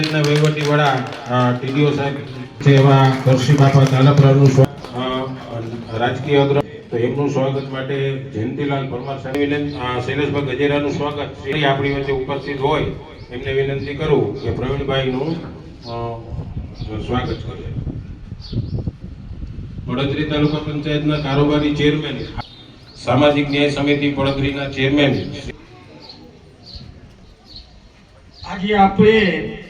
વહીવટી વડા ટીડીઓ સાહેબ તાલુકા પંચાયતના કારોબારી ચેરમેન, સામાજિક ન્યાય સમિતિ વડોદરીના ચેરમેન આજે આપણે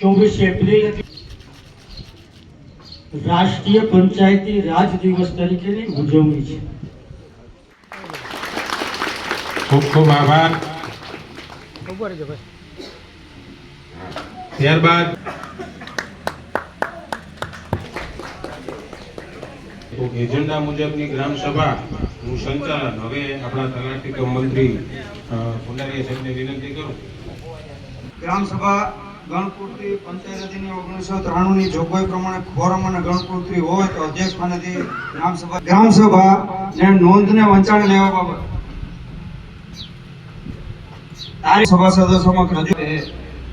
ચોવીસ એપ્રિલ રાષ્ટ્રીય પંચાયતી રાજ દિવસ તરીકેની ઉજવણી છે. ખૂબ ખૂબ આભાર. ત્યારબાદ એજન્ડા મુજબની ગ્રામ સભા નું સંચાલન. હવે આપણા તલાટી કમ મંત્રી અ, સાહેબને વિનંતી કરું. ગ્રામ સભા ગણપૂર્તિ પંચાયતની ઓગણીસો ત્રાણું ની જોગવાઈ પ્રમાણે ખોરમ અને ગણપૂર્તિ હોય તો અધ્યક્ષ પાસેથી ગ્રામસભા ગ્રામસભા ગ્રામ સભા ને નોંધને વંચાણ લેવા બાબત. તારીખ સભાસદો સમક્ષ રજૂ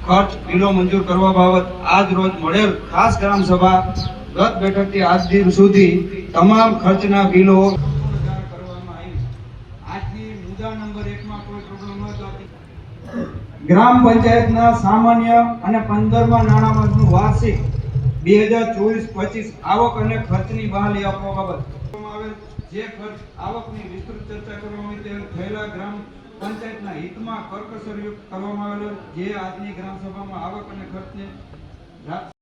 ખર્ચ બિલો મંજૂર કરવા બાબત આજ રોજ મળેલ ખાસ ગ્રામસભા ગત ગત બેઠકથી આજ દિન સુધી તમામ ખર્ચના બિલો કરવામાં આવી આજની મુદ્દા નંબર એકમાં કોઈ પ્રોબ્લેમ હોય તો ગ્રામ પંચાયતના સામાન્ય અને પંદરમા નાણાં મંચનું વાર્ષિક બે હજાર ચોવીસ પચીસ આવક અને ખર્ચની બહાલી આપવા બાબત. જે ખર્ચ આવકની વિસ્તૃત ચર્ચા કરવામાં આવી થયેલા ગ્રામ પંચાયતના હિતમાં કરકસરયુક્ત કરવામાં આવેલો જે આજની ગ્રામ સભામાં આવક અને ખર્ચને